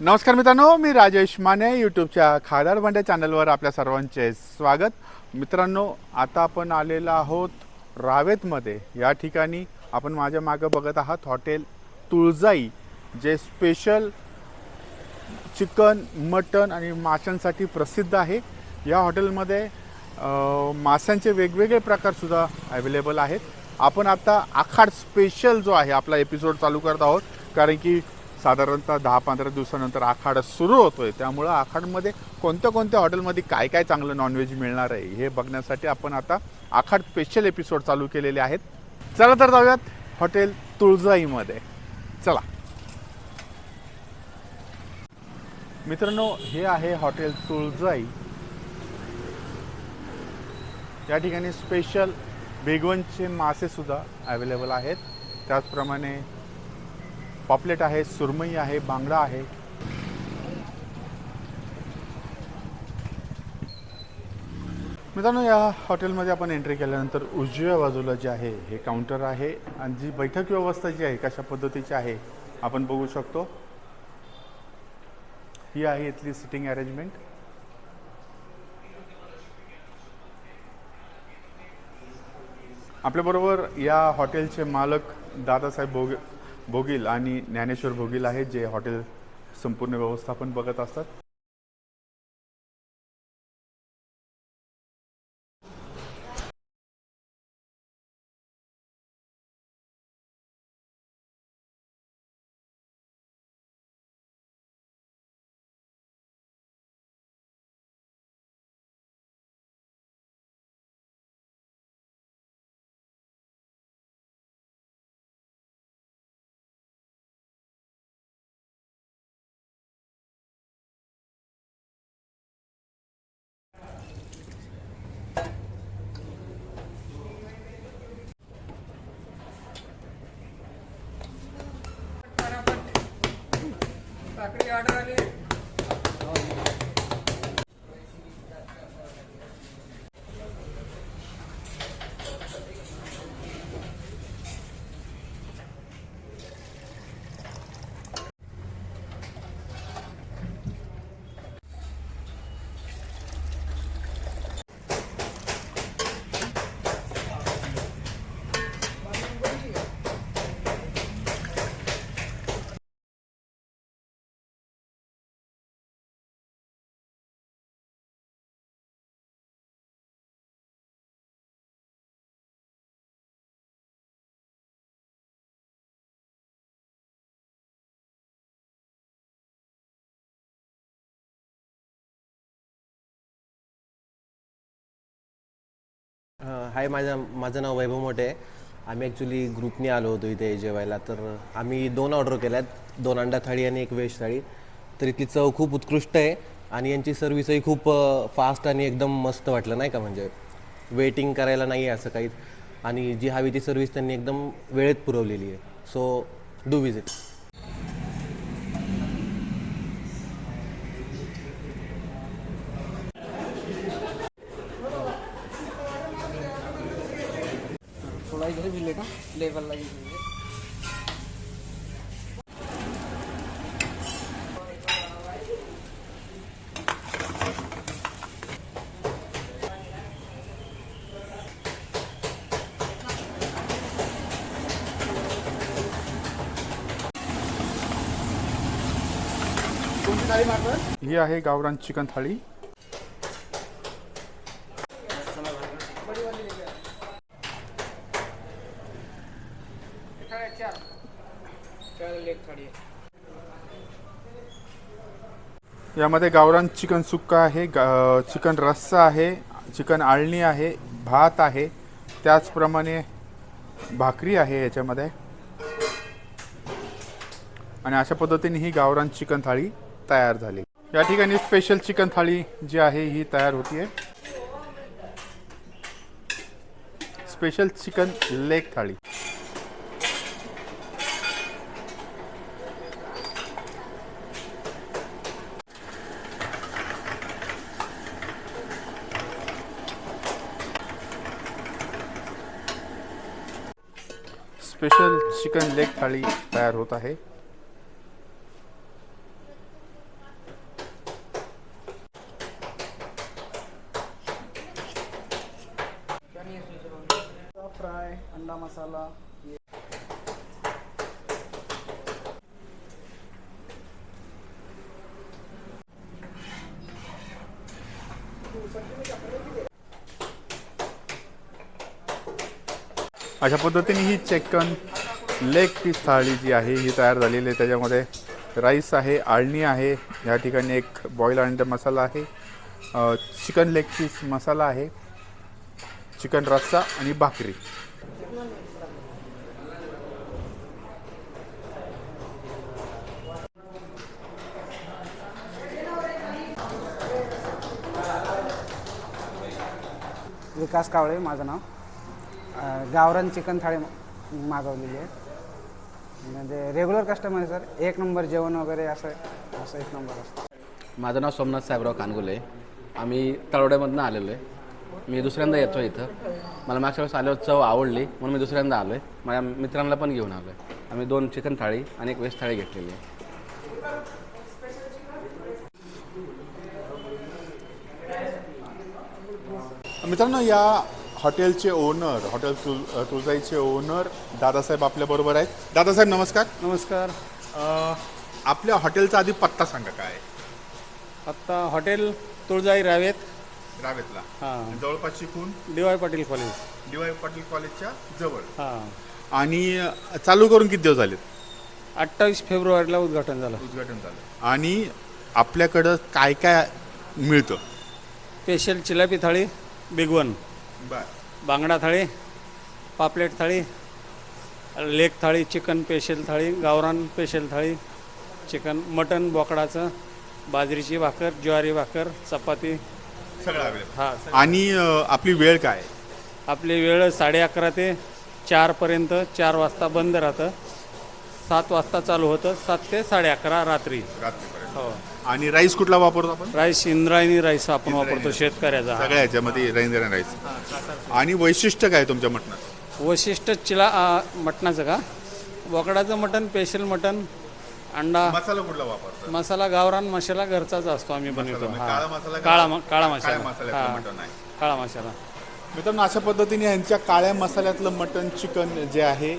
नमस्कार मित्रांनो मी राजेश माने यूट्यूबच्या खादार बंड्या चॅनलवर आपल्या सर्वांचे स्वागत. मित्रांनो आता आपण आलेलो आहोत रावेतमध्ये. या ठिकाणी आपण माझ्या मागं बघत आहात हॉटेल तुळजाई जे स्पेशल चिकन मटन आणि माशांसाठी प्रसिद्ध आहे. या हॉटेलमध्ये माशांचे वेगवेगळे प्रकारसुद्धा अवेलेबल आहेत. आपण आता आखाड स्पेशल जो आहे आपला एपिसोड चालू करत आहोत. कारण की साधारणतः दहा पंधरा दिवसानंतर आखाड सुरू होतोय. त्यामुळं आखाडमध्ये कोणत्या कोणत्या हॉटेलमध्ये काय काय चांगलं नॉनव्हेज मिळणार आहे हे बघण्यासाठी आपण आता आखाड स्पेशल एपिसोड चालू केलेले आहेत. चला तर जाऊयात हॉटेल तुळजाईमध्ये. चला. मित्रांनो हे आहे हॉटेल तुळजाई. या ठिकाणी स्पेशल बेगवनचे मासे सुद्धा अवेलेबल आहेत. त्याचप्रमाणे पॉपलेट आहे सुरमई आहे बांगडा आहे. मित्रांनो या हॉटेलमध्ये आपण एंट्री केल्यानंतर उजव्या बाजूला जे आहे हे काउंटर आहे आणि जी बैठक व्यवस्था जी आहे कशा पद्धतीची आहे आपण बघू शकतो. ही आहे इथली सिटिंग अरेंजमेंट आपल्याबरोबर या हॉटेलचे मालक दादासाहेब भोगे भोगील आणि ज्ञानेश्वर भोगील आहेत जे हॉटेल संपूर्ण व्यवस्थापन बघत असतात. साखळी ऑर्डर आली हाय माझं माझं नाव वैभव मोठे आहे. आम्ही ॲक्च्युली ग्रुपने आलो होतो इथे जेवायला. तर आम्ही दोन ऑर्डर केल्यात. दोन अंडा थाळी आणि एक व्हेज थाळी. तर इथली चव खूप उत्कृष्ट आहे आणि यांची सर्व्हिसही खूप फास्ट आणि एकदम मस्त वाटलं नाही का? म्हणजे वेटिंग करायला नाही आहे असं काहीच. आणि जी हवी ती सर्व्हिस त्यांनी एकदम वेळेत पुरवलेली आहे. सो डू विजिट ही आहे गावरान चिकन थाळी. यामध्ये गावरान चिकन सुक्का आहे गा चिकन रस्सा आहे चिकन आळणी आहे भात आहे त्याचप्रमाणे भाकरी आहे याच्यामध्ये. आणि अशा पद्धतीने ही गावरान चिकन थाळी तयार झाली. या ठिकाणी स्पेशल चिकन थाळी जी आहे ही तयार होती special chicken leg thali. Special chicken leg thali तयार होत आहे. अशा पद्धतीने ही चिकन लेग पीस थाळी जी आहे ही तयार झालेली आहे. त्याच्यामध्ये राईस आहे आळणी आहे. या ठिकाणी एक बॉईल अंड मसाला आहे. चिकन लेग पीस मसाला आहे. चिकन रस्सा आणि भाकरी. विकास कावळे माझं नाव. गावरान चिकन थाळी मागवलेली आहे. म्हणजे रेग्युलर कस्टमर आहे सर एक नंबर जेवण वगैरे असं असं एक नंबर असतं. माझं नाव सोमनाथ साहेबराव कानगुले आम्ही तळवड्यामधनं आलेलो आहे. मी दुसऱ्यांदा येतो इथं. मला मागच्या वेळेस आल्यावर चव आवडली म्हणून मी दुसऱ्यांदा आलो आहे माझ्या मित्रांना पण घेऊन आलो आहे आम्ही दोन चिकन थाळी आणि एक वेज थाळी घेतलेली आहे. मित्रांनो या हॉटेलचे ओनर हॉटेल तुल तुळजाईचे ओनर दादासाहेब आपल्याबरोबर आहेत. दादासाहेब नमस्कार. नमस्कार. अ, आपल्या हॉटेलचा आधी पत्ता सांगा काय आहे? आत्ता हॉटेल तुळजाई रावेत. रावेतला. हां. जवळपास शिकून D Y Patil college. D Y Patil कॉलेजच्या जवळ. हां. आणि अ, चालू करून किती दिवस झालेत? अठ्ठावीस फेब्रुवारीला उद्घाटन झालं. उद्घाटन झालं. आणि आपल्याकडं काय काय मिळतं? स्पेशल चिलापी थाळी बिग वन. बर बांगडा थाळी पापलेट thali leg thali chicken special thali गावरान स्पेशल थाळी चिकन मटन बोकडाचं बाजरीची भाकर ज्वारी भाकर चपाती. सगळं हा आणि अ, आपली वेळ काय? आपली वेळ साडे अकरा ते चारपर्यंत चार वाजता बंद राहतं. सात वाजता चालू होतं सात ते साडे अकरा रात्री. रात्रीपर्यंत. हो. आणि राईस कुठला वापरतो आपण? राईस इंद्रायणी राईस आपण वापरतो शेतकऱ्याचा. सगळ्या ह्याच्यामध्ये रवींद्र राईस. आणि वैशिष्ट्य काय तुमच्या मटणात वैशिष्ट्य चिला मटणाचं का? बोकडाचं मटण स्पेशल मटण अंडा. मसाला कुठला वापरतो मसाला गावरान मसाला घरचाच असतो आम्ही बनवतो. म्हणजे हा. काळा मसाला काळा म- काळा काळ्या मसाला. मसाल्यातलं हा. मटण आहे काळा मसाला. मित्रांनो अशा पद्धतीने यांच्या काळ्या मसाल्यातलं मटण चिकन जे आहे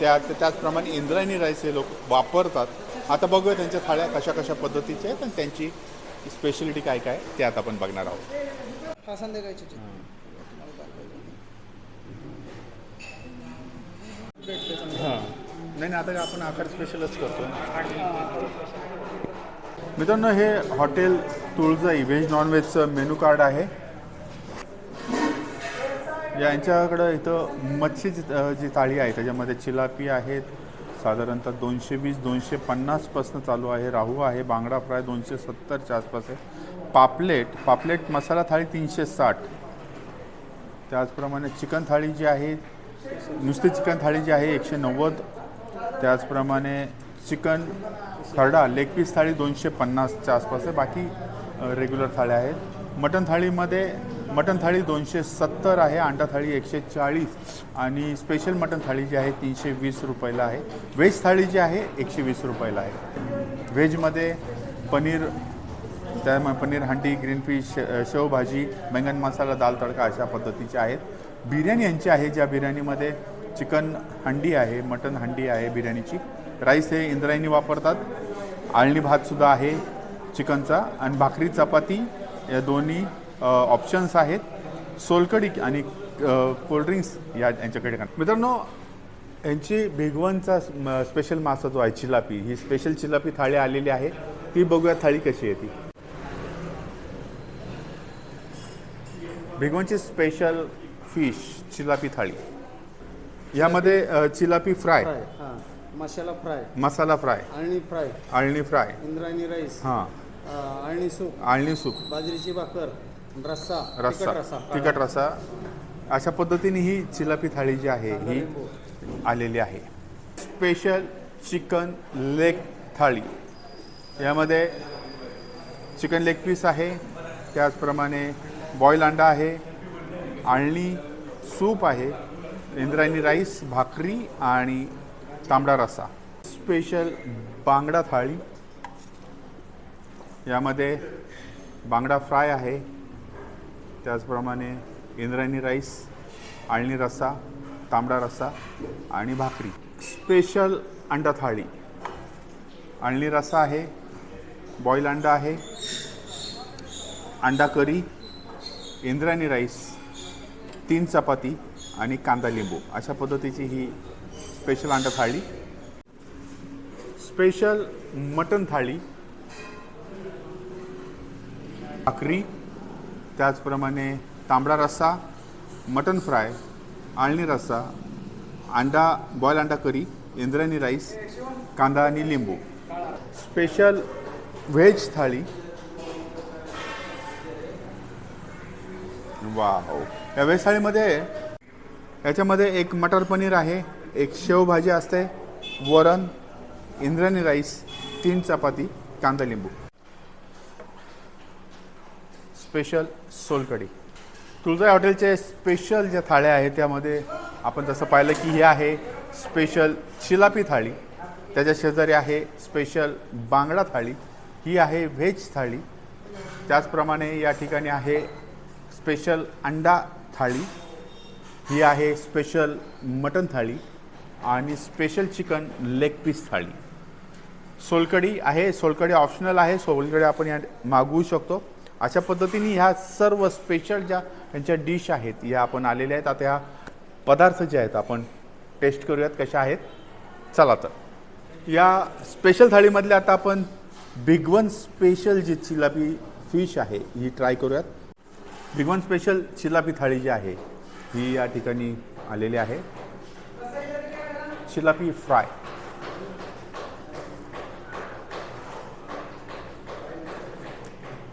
त्या त्याचप्रमाणे इंद्रायणी राईस हे लोक वापरतात. आता बघूया त्यांच्या थाळ्या कशा कशा पद्धतीच्या आहेत आणि त्यांची स्पेशलिटी काय काय ते आता आपण बघणार आहोत. हा संध्याकाळची हां. नाही नाही आता आपण आकार स्पेशलच करतो मित्रांनो हे हॉटेल तुळजाई व्हेज नॉनव्हेजचं मेनू कार्ड आहे. यांच्याकडं इथं मच्छीची जी थाळी आहे त्याच्यामध्ये चिलापी आहेत साधारणतः दोनशे वीस दोनशे पन्नासपासून चालू आहे. राहू आहे बांगडा फ्राय दोनशे सत्तरच्या आसपास आहे. पापलेट पापलेट मसाला थाळी तीनशे साठ त्याचप्रमाणे चिकन थाळी जी आहे नुसती चिकन थाळी जी आहे एकशे नव्वद त्याचप्रमाणे चिकन खरडा लेग पीस थाळी दोनशे पन्नासच्या आसपास आहे. बाकी रेग्युलर थाळ्या आहेत. मटन थाळीमध्ये मटन थाळी दोनशे सत्तर आहे अंडा थाळी एकशे चाळीस आणि स्पेशल मटन थाळी जी आहे तीनशे वीस रुपयाला आहे. व्हेज थाळी जी आहे एकशे वीस रुपयाला आहे. व्हेजमध्ये पनीर त्यामुळे पनीर हंडी ग्रीन पीस श- शेवभाजी बैंगन मसाला दाल तडका अशा पद्धतीचे आहेत. बिर्याणी यांची आहे ज्या बिर्याणीमध्ये चिकन हंडी आहे मटन हंडी आहे बिर्याणीची. राईस हे इंद्रायणी वापरतात. आळणी भातसुद्धा आहे चिकनचा. आणि भाकरी चपाती या दोन्ही ऑप्शन्स आहेत. सोलकडी आणि कोल्ड्रिंक्स या यांच्याकडे मित्रांनो यांची भिगवणचा स्पेशल मासा जो आहे चिलापी ही स्पेशल चिलापी थाळी आलेली आहे. ती बघूया थाळी कशी आहे ती. भिगवणची स्पेशल फिश चिलापी थाळी. यामध्ये चिलापी फ्राय हां. मसाला फ्राय मसाला फ्राय अळणी फ्राय आळणी फ्राय इंद्रायणी राईस हां. अळणी सूप आळणी सूप बाजरीची भाकर. रस्सा रस्सा तिखट रस्सा तिखट रस्सा. अशा पद्धतीने ही चिलापी थाळी जी आहे ही आलेली आहे. Special chicken leg thali. यामध्ये चिकन लेग पीस आहे त्याचप्रमाणे बॉईल अंडा आहे आळणी सूप आहे इंद्रायणी राईस भाकरी आणि तांबडा रस्सा. स्पेशल बांगडा थाळी. यामध्ये बांगडा फ्राय आहे त्याचप्रमाणे इंद्रायणी राईस आळणी रस्सा तांबडा रस्सा आणि भाकरी. स्पेशल अंडा थाळी. आळणी रस्सा आहे बॉईल अंडा आहे अंडा करी इंद्रायणी राईस तीन चपाती आणि कांदा लिंबू. अशा पद्धतीची ही स्पेशल अंडा थाळी. स्पेशल मटन थाळी भाकरी त्याचप्रमाणे तांबडा रस्सा मटन फ्राय आळणी रस्सा अंडा बॉईल अंडा करी इंद्रायणी राईस कांदा आणि लिंबू. Special veg thali. वाव. या व्हेज थाळीमध्ये याच्यामध्ये एक मटर पनीर आहे एक शेवभाजी असते वरण इंद्रायणी राईस तीन चपाती कांदा लिंबू. स्पेशल सोलकढी. तुळजाई हॉटेलचे स्पेशल ज्या थाळ्या आहेत त्यामध्ये आपण जसं पाहिलं की ही आहे स्पेशल शिलापी थाळी. त्याच्या शेजारी आहे स्पेशल बांगडा थाळी. ही आहे व्हेज थाळी. त्याचप्रमाणे या ठिकाणी आहे स्पेशल अंडा थाळी. ही आहे स्पेशल मटन थाळी आणि special chicken leg piece thali. Solkadhi आहे सोलकढी ऑप्शनल आहे सोलकढी आपण या मागवू शकतो. अशा पद्धतीने ह्या सर्व स्पेशल ज्या त्यांच्या डिश आहेत या आपण आलेल्या आहेत. आता ह्या पदार्थ जे आहेत आपण टेस्ट करूयात कशा आहेत. चला तर. या स्पेशल थाळीमधल्या आता आपण बिग वन स्पेशल जी चिलापी फिश आहे ही ट्राय करूयात. बिग वन स्पेशल चिलापी थाळी जी आहे ही या ठिकाणी आलेली आहे. चिलापी फ्राय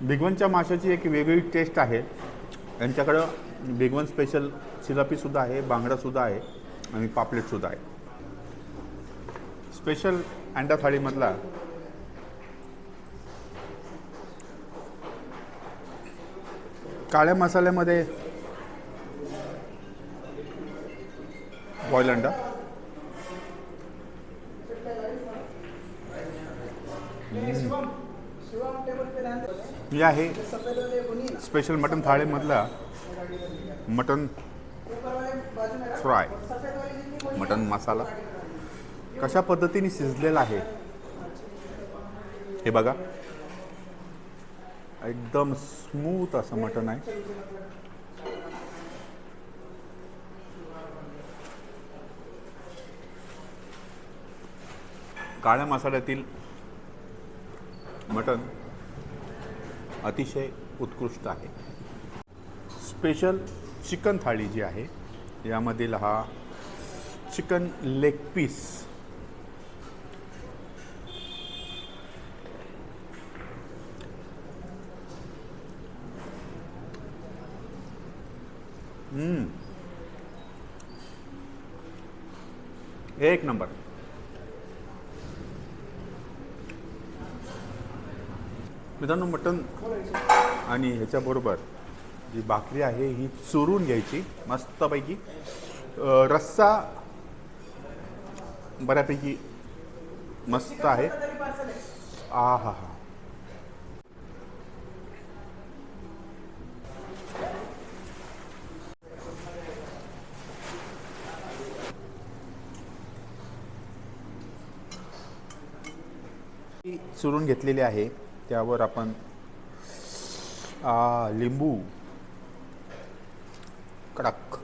बिगवनच्या माशाची एक वेगळी टेस्ट आहे. यांच्याकडं बिगवन स्पेशल चिलापीसुद्धा आहे बांगडासुद्धा आहे आणि पापलेटसुद्धा आहे. स्पेशल अंडा थाळीमधला काळ्या मसाल्यामध्ये बॉईल अंडा. मी आहे स्पेशल मटन थाळीमधला मटन फ्राय मटन मसाला कशा पद्धतीने शिजलेला आहे? हे बघा. एकदम स्मूथ असं मटन आहे. काळ्या मसाल्यातील मटन अतिशय उत्कृष्ट आहे. स्पेशल चिकन थाळी जी आहे यामधील हा चिकन लेग पीस एक नंबर. मित्रांनो मटन आणि ह्याच्याबरोबर जी भाकरी आहे ही चोरून घ्यायची मस्तपैकी. रस्सा बऱ्यापैकी मस्त आहे. आ हा. हा चुरून घेतलेली आहे. त्यावर आपण आ, लिंबू कडक.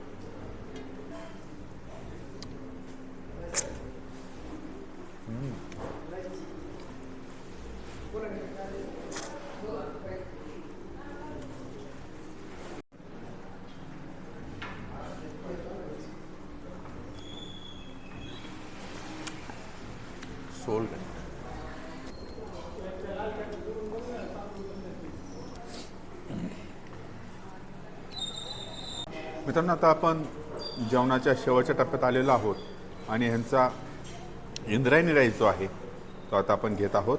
सोल. मित्रांनो आता आपण जेवणाच्या शेवटच्या टप्प्यात आलेलो आहोत आणि ह्यांचा इंद्रायणी राईस जो आहे तो आता आपण घेत आहोत.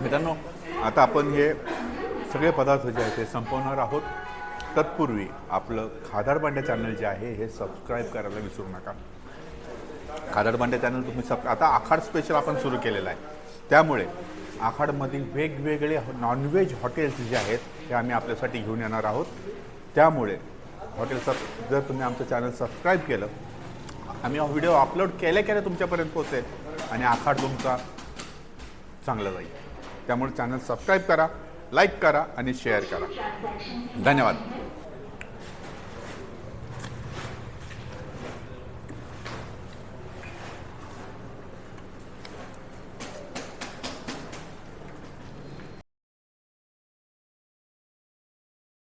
मित्रांनो आता आपण हे सगळे पदार्थ जे आहेत ते संपवणार आहोत. तत्पूर्वी आपलं खादाड चॅनल जे आहे हे सबस्क्राईब करायला विसरू नका. खादाड चॅनल तुम्ही सब आता आखाड स्पेशल आपण सुरू केलेलं आहे. त्यामुळे आखाडमधील वेगवेगळे नॉनव्हेज हॉटेल्स जे आहेत ते आम्ही आपल्यासाठी घेऊन येणार आहोत. त्यामुळे हॉटेल सब जर तुम्ही आमचं चॅनल सबस्क्राईब केलं आम्ही हा व्हिडिओ अपलोड केल्या केल्या तुमच्यापर्यंत पोहोचेल आणि आखाड तुमचा चांगला जाईल. त्यामुळे चॅनल सबस्क्राईब करा लाईक करा आणि शेअर करा. धन्यवाद.